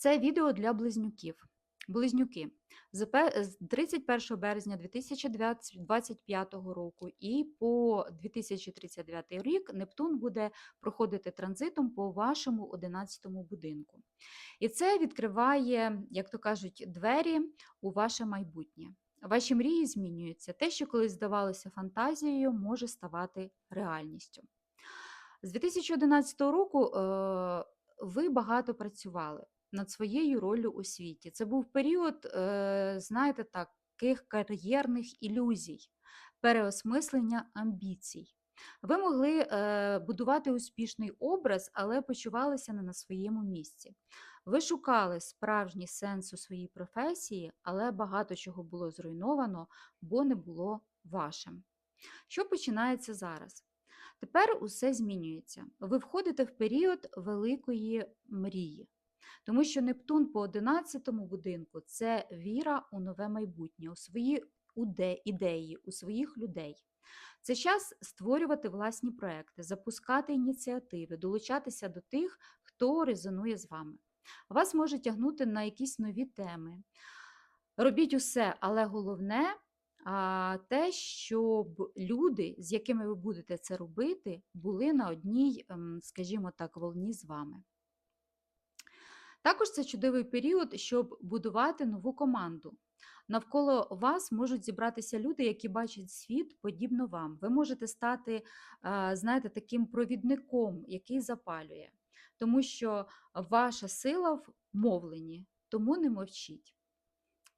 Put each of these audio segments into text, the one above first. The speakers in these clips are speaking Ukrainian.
Це відео для близнюків. Близнюки. З 31 березня 2025 року і по 2039 рік Нептун буде проходити транзитом по вашому 11 будинку. І це відкриває, як то кажуть, двері у ваше майбутнє. Ваші мрії змінюються. Те, що колись здавалося фантазією, може ставати реальністю. З 2011 року е, ви багато працювали над своєю роллю у світі. Це був період, е, знаєте, таких кар'єрних ілюзій, переосмислення амбіцій. Ви могли е, будувати успішний образ, але почувалися не на своєму місці. Ви шукали справжній сенс у своїй професії, але багато чого було зруйновано, бо не було вашим. Що починається зараз? Тепер усе змінюється. Ви входите в період великої мрії, тому що Нептун по 11-му будинку це віра у нове майбутнє, у свої ідеї, у своїх людей. Це час створювати власні проекти, запускати ініціативи, долучатися до тих, хто резонує з вами. Вас може тягнути на якісь нові теми. Робіть усе, але головне те, щоб люди, з якими ви будете це робити, були на одній, ем, скажімо так, волні з вами. Також це чудовий період, щоб будувати нову команду. Навколо вас можуть зібратися люди, які бачать світ подібно вам. Ви можете стати, знаєте, таким провідником, який запалює, тому що ваша сила в мовленні, тому не мовчіть.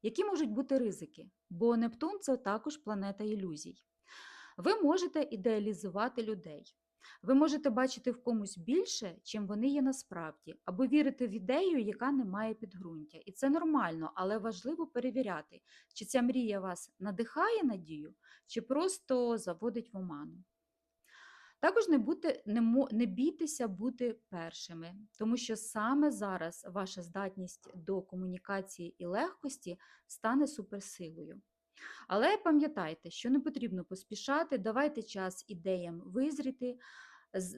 Які можуть бути ризики? Бо Нептун це також планета ілюзій. Ви можете ідеалізувати людей. Ви можете бачити в комусь більше, чим вони є насправді, або вірити в ідею, яка не має підґрунтя. І це нормально, але важливо перевіряти, чи ця мрія вас надихає надію, чи просто заводить в оману. Також не, будьте, не, не бійтеся бути першими, тому що саме зараз ваша здатність до комунікації і легкості стане суперсилою. Але пам'ятайте, що не потрібно поспішати, давайте час ідеям визріти,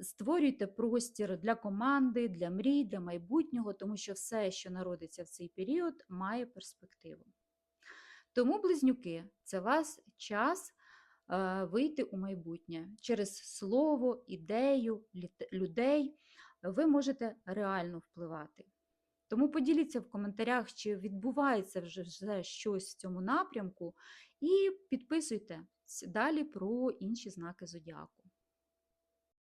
створюйте простір для команди, для мрій, для майбутнього, тому що все, що народиться в цей період, має перспективу. Тому, близнюки, це вас час е, вийти у майбутнє через слово, ідею, людей. Ви можете реально впливати. Тому поділіться в коментарях, чи відбувається вже, щось в цьому напрямку, і підписуйте далі про інші знаки зодіаку.